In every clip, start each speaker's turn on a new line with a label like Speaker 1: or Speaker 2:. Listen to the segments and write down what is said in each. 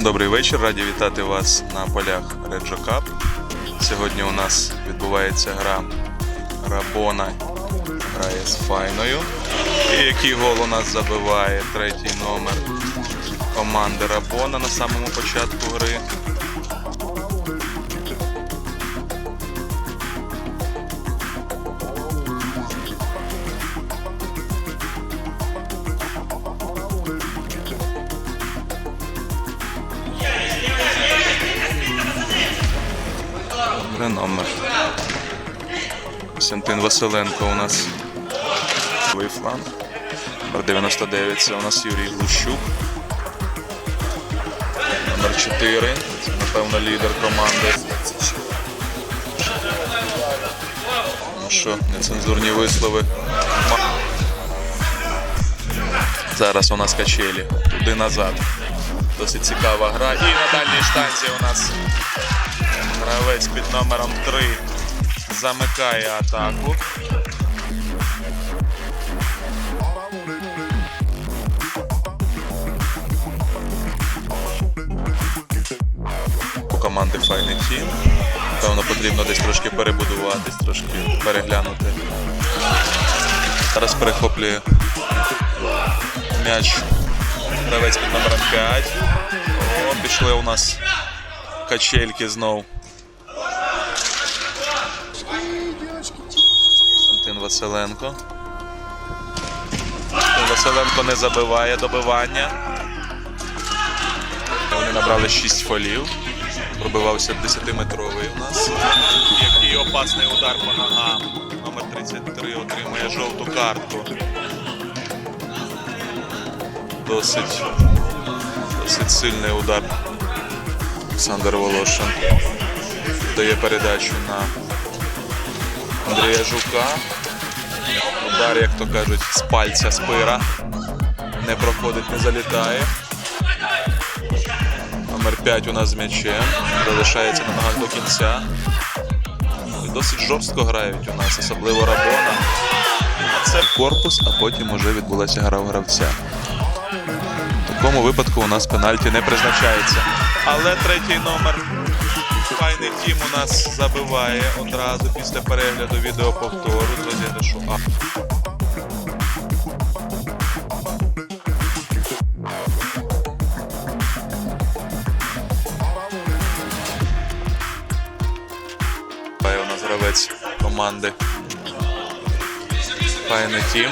Speaker 1: Добрий вечір, раді вітати вас на полях Реджо Cup. Сьогодні у нас відбувається гра Рабона грає з Файною. І який гол у нас забиває третій номер команди Рабона на самому початку гри. Номер. Костянтин Василенко у нас Левий фланг. Номер 99 це у нас Юрій Глущук. Номер 4. Це, напевно, лідер команди. Ну що, нецензурні вислови. Зараз у нас качелі. Туди назад. Досить цікава гра. І на дальній штанці у нас гравець під номером 3 замикає атаку. Файний тім. Певно, потрібно десь трошки перебудуватись, трошки переглянути. Зараз перехоплює м'яч гравець під номером 5. О, пішли у нас качельки знов. Константин Василенко. Константин Василенко не забиває добивання. Вони набрали 6 фолів. Пробивався 10-метровий у нас. Який опасний удар по ногам. Номер 33 отримує жовту картку. Досить, досить сильний удар. Олександр Волошин дає передачу на Андрія Жука. Удар, як то кажуть, з пальця спира. Не проходить, не залітає. Номер 5 у нас з м'ячем. Залишається на ногах до кінця. І Досить жорстко грають у нас, особливо Рабона. Це корпус, а потім уже відбулася гра в гравця. В такому випадку у нас пенальті не призначається. Але третій номер файний тім у нас забиває одразу після перегляду відеоповтору з розіграшу А. гравець команди. Файний тім.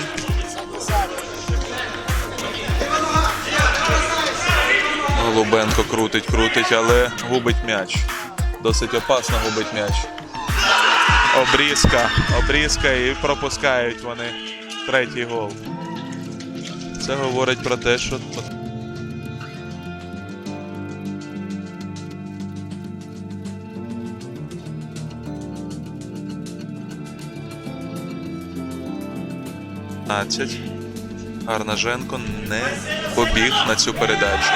Speaker 1: Голубенко крутить, крутить, але губить м'яч. Досить опасно губить м'яч. Обрізка, обрізка і пропускають вони третій гол. Це говорить про те, що Надцять. Арнаженко не побіг на цю передачу.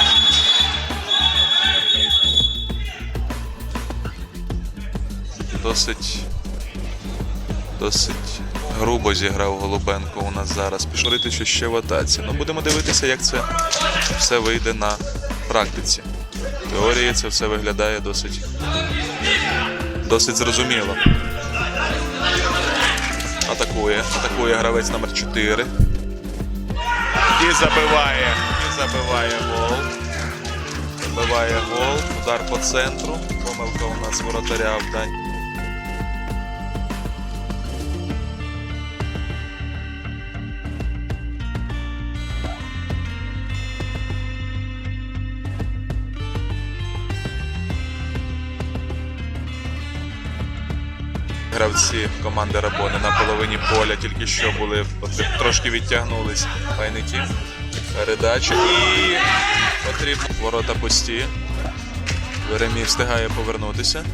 Speaker 1: Досить. Досить грубо зіграв Голубенко у нас зараз. Пішорити що ще в атаці. Ну будемо дивитися, як це все вийде на практиці. В теорії це все виглядає досить, досить зрозуміло. Атакує. Атакує гравець номер 4. І забиває. І забиває гол. Забиває гол. Удар по центру. Помилка у нас воротаря в дань. Гравці команди Рабони на половині поля тільки що були, трошки відтягнулись. Файний тім. Передача і потрібно. Ворота пусті. Веремій встигає повернутися.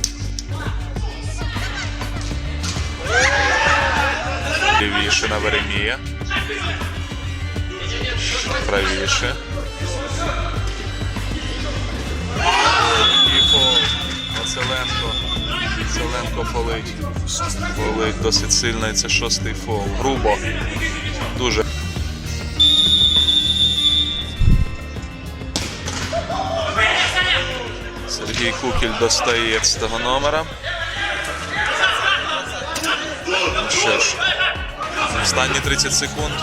Speaker 1: Лівіше на Веремія. Правіше. Фолить. Фолить досить сильно і це шостий фол. Грубо. Дуже. Сергій Кукіль достає з того номера. Ну Що ж, останні 30 секунд.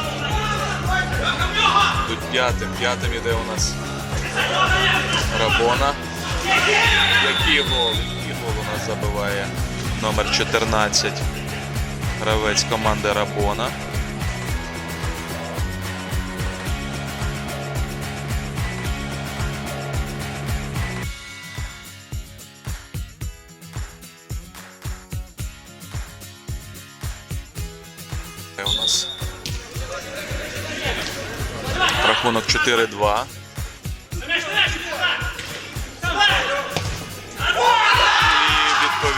Speaker 1: Тут п'ятим, п'ятим іде у нас Рабона. Який гол? Який гол у нас забиває номер 14. Гравець команди Рабона. Рахунок 4-2.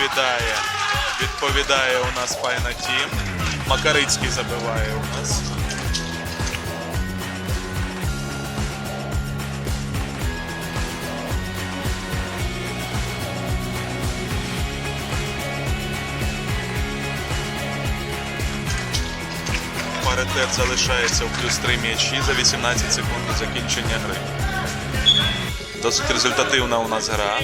Speaker 1: Відповідає. Відповідає у нас файна тім. Макарицький забиває у нас. Паритет залишається у плюс 3 м'ячі за 18 секунд до закінчення гри. Досить результативна у нас гра.